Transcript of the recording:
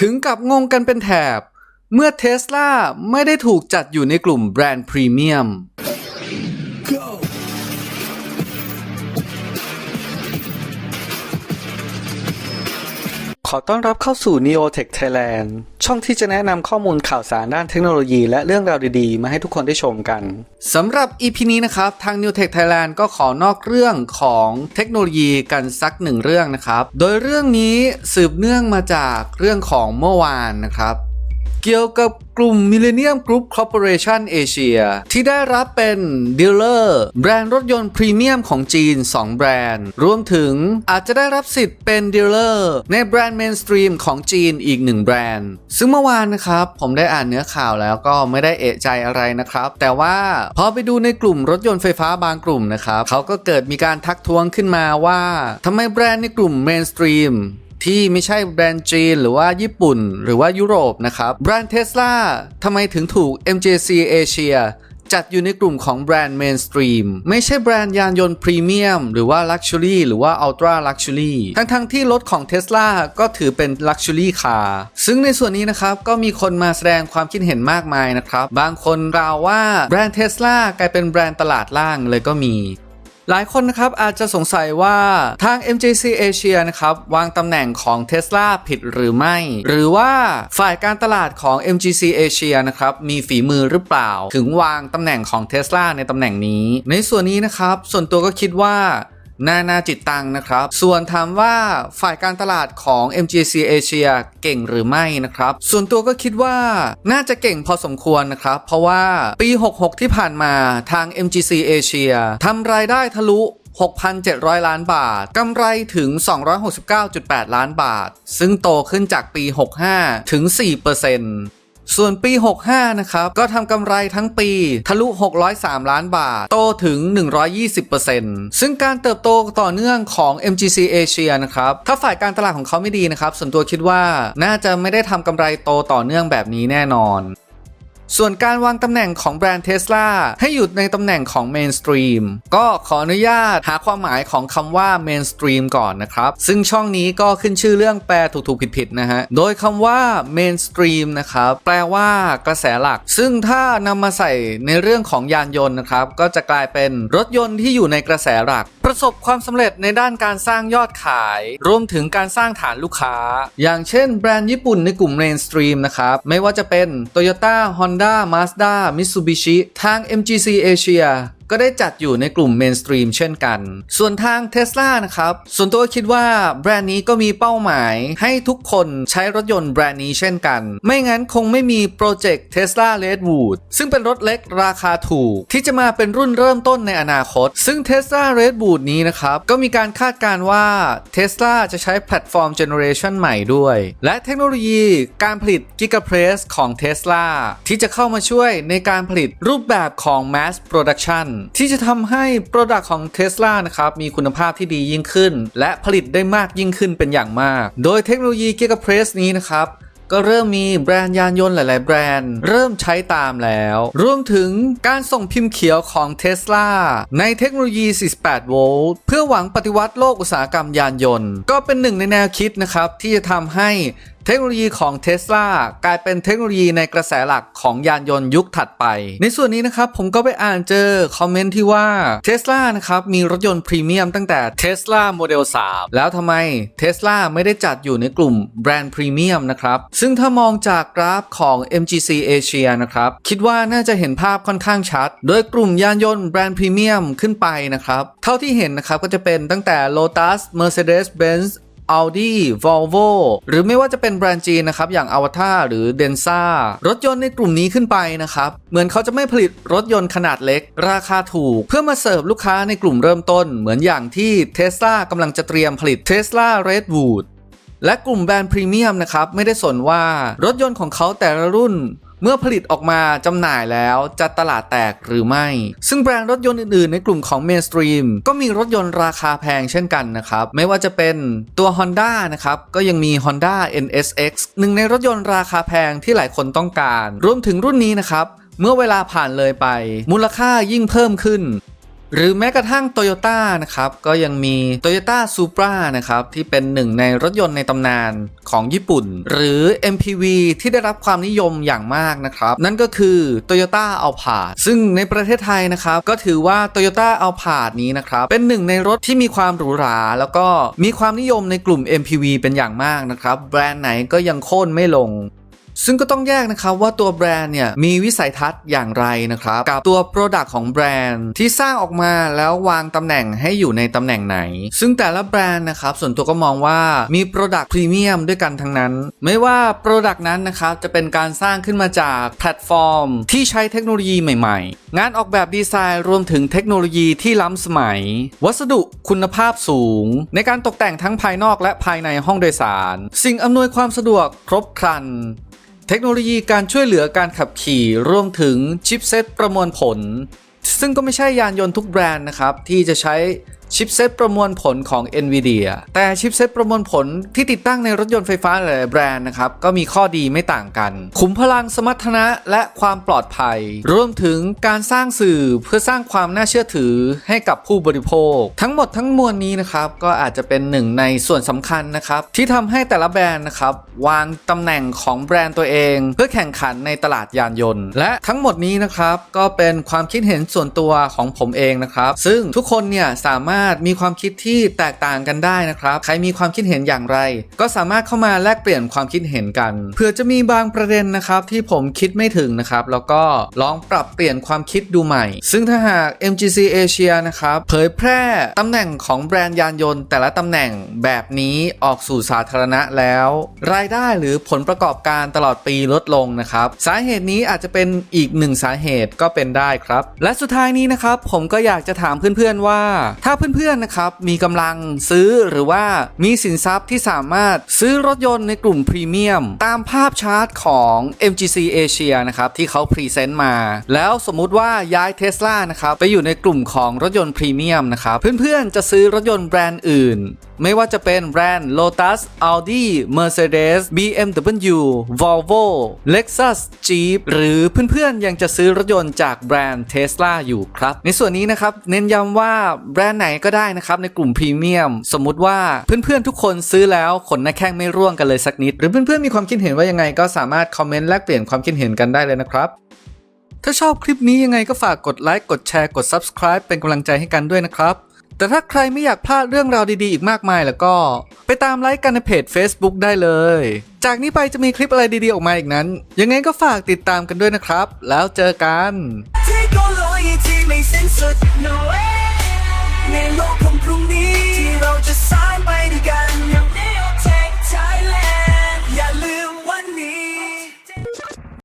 ถึงกับงงกันเป็นแถบ เมื่อเทสลาไม่ได้ถูกจัดอยู่ในกลุ่มแบรนด์พรีเมียม อต้อนรับเข้าสู่ Neotech Thailand ช่องที่จะแนะนำข้อมูลข่าวสารด้านเทคโนโลยีและเรื่องราวดีๆ มาให้ทุกคนได้ชมกันสำหรับ EP นี้นะครับ ทาง Neotech Thailand ก็ขอนอกเรื่องของเทคโนโลยีกันสักหนึ่งเรื่องนะครับ โดยเรื่องนี้สืบเนื่องมาจากเรื่องของเมื่อวานนะครับ เกี่ยวกับกลุ่ม Millennium Group Corporation Asia ที่ได้รับเป็นดีลเลอร์แบรนด์รถยนต์พรีเมียมของจีน 2 แบรนด์ รวมถึงอาจจะได้รับสิทธิ์เป็นดีลเลอร์ในแบรนด์เมนสตรีมของจีนอีก 1 แบรนด์ ซึ่งเมื่อวานนะครับ ผมได้อ่านเนื้อข่าวแล้วก็ไม่ได้เอะใจอะไรนะครับ แต่ว่าพอไปดูในกลุ่มรถยนต์ไฟฟ้าบางกลุ่มนะครับเขาก็เกิดมีการทักท้วงขึ้นมาว่าทำไมแบรนด์ในกลุ่มเมนสตรีม ที่ไม่ใช่แบรนด์จีน หรือว่าญี่ปุ่น หรือว่ายุโรปนะครับ แบรนด์เท s l a ทำไมถึงถูก MJC Asia จัดอยู่ในกลุ่มของแบรนด์เมนสตรีมไม่ใช่แบรนด์ยานยนต์พรีเมียมหรือว่าลักชัวรี่หรือว่าอัลตร้าลักชัวรี่ทั้งๆที่รถของ Tesla ก็ถือเป็นลักชัวรี่คาร์ซึ่งในส่วนนี้นะครับ ก็มีคนมาแสดงความคิดเห็นมากมายนะครับ บางคนกล่าวว่าแบรนด์ Tesla กลายเป็นแบรนด์ตลาดล่างเลยก็มี หลายคนนะครับอาจจะสงสัยว่าทาง MJC Asia นะครับวางตำแหน่งของ Tesla ผิดหรือไม่ หรือว่าฝ่ายการตลาดของ MGC Asia นะครับมีฝีมือหรือเปล่า ถึงวางตำแหน่งของ Tesla ในตำแหน่งนี้ ในส่วนนี้นะครับส่วนตัวก็คิดว่า นานาจิตตังนะครับ ส่วนถามว่าฝ่ายการตลาดของ MGC Asia เก่งหรือไม่นะครับ ส่วนตัวก็คิดว่าน่าจะเก่งพอสมควรนะครับ เพราะว่าปี 66 ที่ผ่านมาทาง MGC Asia ทำรายได้ทะลุ6,700 ล้านบาท กำไรถึง 269.8 ล้านบาท ซึ่งโตขึ้นจากปี 65 ถึง 4% ส่วนปี 65 นะครับ ก็ทำกำไรทั้งปีทะลุ 603 ล้านบาท โตถึง 120%ซึ่งการเติบโตต่อเนื่องของ MGC Asia นะครับ ถ้าฝ่ายการตลาดของเขาไม่ดีนะครับ ส่วนตัวคิดว่าน่าจะไม่ได้ทำกำไรโตต่อเนื่องแบบนี้แน่นอน ส่วนการวางตำแหน่งของแบรนด์ Tesla ให้อยู่ในตำแหน่งของ Mainstream ก็ขออนุญาตหาความหมายของคำว่า Mainstream ก่อนนะครับ ซึ่งช่องนี้ก็ขึ้นชื่อเรื่องแปลถูกๆผิดๆนะฮะ โดยคำว่า Mainstream นะครับ แปลว่ากระแสหลัก ซึ่งถ้านำมาใส่ในเรื่องของยานยนต์นะครับ ก็จะกลายเป็นรถยนต์ที่อยู่ในกระแสหลัก ประสบความสำเร็จในด้านการสร้างยอดขาย รวมถึงการสร้างฐานลูกค้า อย่างเช่นแบรนด์ญี่ปุ่นในกลุ่มเรนสตรีมนะครับ ไม่ว่าจะเป็น Toyota Honda Mazda Mitsubishi ทาง MGC Asia ก็ได้จัดอยู่ในกลุ่มเมนสตรีมเช่นกัน ส่วนทาง Tesla นะครับ ส่วนตัวคิดว่าแบรนด์นี้ก็มีเป้าหมายให้ทุกคนใช้รถยนต์แบรนด์นี้เช่นกัน ไม่งั้นคงไม่มีโปรเจกต์ Tesla Redwood ซึ่งเป็นรถเล็กราคาถูก ที่จะมาเป็นรุ่นเริ่มต้นในอนาคต ซึ่ง Tesla Redwood นี้นะครับ ก็มีการคาดการณ์ว่า Tesla จะใช้แพลตฟอร์มเจเนอเรชันใหม่ด้วย และเทคโนโลยีการผลิต Gigapress ของ Tesla ที่จะเข้ามาช่วยในการผลิตรูปแบบของ Mass Production ที่จะทำให้ Product ของ Tesla นะครับมีคุณภาพที่ดียิ่งขึ้น และผลิตได้มากยิ่งขึ้นเป็นอย่างมาก โดยเทคโนโลยี Gigapress นี้นะครับก็เริ่มมีแบรนด์ยานยนต์หลาย ๆ แบรนด์ เริ่มใช้ตามแล้ว รวมถึงการส่งพิมพ์เขียวของ Tesla ในเทคโนโลยี 48 โวลต์เพื่อหวังปฏิวัติโลกอุตสาหกรรมยานยนต์ ก็เป็นหนึ่งในแนวคิดนะครับ ที่จะทำให้ เทคโนโลยีของ Tesla กลายเป็นเทคโนโลยีในกระแสหลักของยานยนต์ยุคถัดไป ในส่วนนี้นะครับผมก็ไปอ่านเจอคอมเมนต์ที่ว่า Tesla นะครับมีรถยนต์พรีเมียมตั้งแต่ Tesla Model 3 แล้วทำไม Tesla ไม่ได้จัดอยู่ในกลุ่มแบรนด์พรีเมียมนะครับ ซึ่งถ้ามองจากกราฟของ MGC Asia นะครับ คิดว่าน่าจะเห็นภาพค่อนข้างชัด โดยกลุ่มยานยนต์แบรนด์พรีเมียมขึ้นไปนะครับ เท่าที่เห็นนะครับก็จะเป็นตั้งแต่ Lotus Mercedes-Benz Audi Volvo หรือไม่ว่าจะเป็นแบรนด์จีนนะครับ อย่าง Avatar หรือ Denza รถยนต์ในกลุ่มนี้ขึ้นไปนะครับ เหมือนเขาจะไม่ผลิตรถยนต์ขนาดเล็ก ราคาถูก เพื่อมาเสิร์ฟลูกค้าในกลุ่มเริ่มต้น เหมือนอย่างที่ Tesla กำลังจะเตรียมผลิต Tesla Redwood และกลุ่มแบรนด์พรีเมียมนะครับ ไม่ได้สนว่ารถยนต์ของเขาแต่ละรุ่น เมื่อผลิตออกมาจำหน่ายแล้วจะตลาดแตกหรือไม่ ซึ่งแบรนด์รถยนต์อื่นๆ ในกลุ่มของเมนสตรีมก็มีรถยนต์ราคาแพงเช่นกันนะครับ ไม่ว่าจะเป็นตัว Honda นะครับ ก็ยังมี Honda NSX หนึ่งในรถยนต์ราคาแพงที่หลายคนต้องการ รวมถึงรุ่นนี้นะครับเมื่อเวลาผ่านเลยไป มูลค่ายิ่งเพิ่มขึ้น หรือแม้กระทั่ง Toyota นะครับ ก็ยังมี Toyota Supra นะครับ ที่เป็นหนึ่งในรถยนต์ในตำนานของญี่ปุ่น หรือ MPV ที่ได้รับความนิยมอย่างมากนะครับ นั่นก็คือ Toyota Alphard ซึ่งในประเทศไทยนะครับ ก็ถือว่า Toyota Alphard นี้นะครับ เป็นหนึ่งในรถที่มีความหรูหรา แล้วก็มีความนิยมในกลุ่ม MPV เป็นอย่างมากนะครับ แบรนด์ไหนก็ยังโค่นไม่ลง ซึ่งก็ต้องแยกนะครับว่าตัวแบรนด์เนี่ยมีวิสัยทัศน์อย่างไรนะครับ กับตัว Product ของแบรนด์ที่สร้างออกมาแล้ววางตำแหน่งให้อยู่ในตำแหน่งไหน ซึ่งแต่ละแบรนด์นะครับส่วนตัวก็มองว่ามี Product Premium ด้วยกันทั้งนั้น ไม่ว่า Product นั้นนะครับจะเป็นการสร้างขึ้นมาจากแพลตฟอร์ม ที่ใช้เทคโนโลยีใหม่ ๆ งานออกแบบดีไซน์รวมถึงเทคโนโลยีที่ล้ำสมัย วัสดุคุณภาพสูง ในการตกแต่งทั้งภายนอกและภายในห้องโดยสาร สิ่งอำนวยความสะดวกครบครัน เทคโนโลยีการช่วยเหลือการขับขี่รวมถึงชิปเซตประมวลผล ซึ่งก็ไม่ใช่ยานยนต์ทุกแบรนด์นะครับ ที่จะใช้ ชิปเซตประมวลผลของ NVIDIA แต่ชิปเซตประมวลผลที่ติดตั้งในรถยนต์ไฟฟ้าหลายแบรนด์นะครับ ก็มีข้อดีไม่ต่างกัน ขุมพลังสมรรถนะและความปลอดภัย รวมถึงการสร้างสื่อเพื่อสร้างความน่าเชื่อถือให้กับผู้บริโภค ทั้งหมดทั้งมวลนี้นะครับ ก็อาจจะเป็นหนึ่งในส่วนสำคัญนะครับ ที่ทำให้แต่ละแบรนด์นะครับวางตำแหน่งของแบรนด์ตัวเอง เพื่อแข่งขันในตลาดยานยนต์ และทั้งหมดนี้นะครับก็เป็นความคิดเห็นส่วนตัวของผมเองนะครับ ซึ่งทุกคนเนี่ยสามารถมีความคิดที่แตกต่างกันได้นะครับ ใครมีความคิดเห็นอย่างไร ก็สามารถเข้ามาแลกเปลี่ยนความคิดเห็นกัน เผื่อจะมีบางประเด็นนะครับที่ผมคิดไม่ถึงนะครับ แล้วก็ลองปรับเปลี่ยนความคิดดูใหม่ ซึ่งถ้าหาก MGC Asia นะครับเผยแพร่ตำแหน่งของแบรนด์ยานยนต์ แต่ละตำแหน่งแบบนี้ออกสู่สาธารณะแล้ว รายได้หรือผลประกอบการตลอดปีลดลงนะครับ สาเหตุนี้อาจจะเป็นอีกหนึ่งสาเหตุก็เป็นได้ครับ และสุดท้ายนี้นะครับผมก็อยากจะถามเพื่อนๆว่า ถ้าเพื่อนๆนะครับมีกำลังซื้อหรือว่ามีสินทรัพย์ที่สามารถซื้อรถยนต์ในกลุ่มพรีเมียม ตามภาพชาร์ตของ MGC Asia นะครับที่เขาพรีเซนต์มา แล้วสมมุติว่าย้าย Tesla นะครับไปอยู่ในกลุ่มของรถยนต์พรีเมียมนะครับเพื่อนๆจะซื้อรถยนต์แบรนด์อื่น ไม่ว่าจะเป็นแบรนด์ Lotus Audi Mercedes BMW Volvo Lexus Jeep หรือเพื่อนๆยังจะซื้อรถยนต์จากแบรนด์ Tesla อยู่ครับ ในส่วนนี้นะครับเน้นย้ำว่าแบรนด์ไหนก็ได้นะครับในกลุ่มพรีเมียมสมมุติว่าเพื่อนๆทุกคนซื้อแล้วขนหน้าแข้งไม่ร่วงกันเลยสักนิด หรือเพื่อนๆมีความคิดเห็นว่ายังไงก็สามารถคอมเมนต์แลกเปลี่ยนความคิดเห็นกันได้เลยนะครับถ้าชอบคลิปนี้ยังไงก็ฝากกดไลค์กดแชร์กด Subscribe เป็นกำลังใจให้กันด้วยนะครับแต่ถ้าใครไม่อยากพลาดเรื่องราวดีๆ อีกมากมายแล้วก็ ไปตามไลค์กันในเพจ Facebook ได้เลย จากนี้ไปจะมีคลิปอะไรดีๆ ออกมาอีกนั้น ยังไงก็ฝากติดตามกันด้วยนะครับ แล้วเจอกัน ในโลกของพรุ่งนี้ ที่เราจะสร้างไปด้วยกันยัง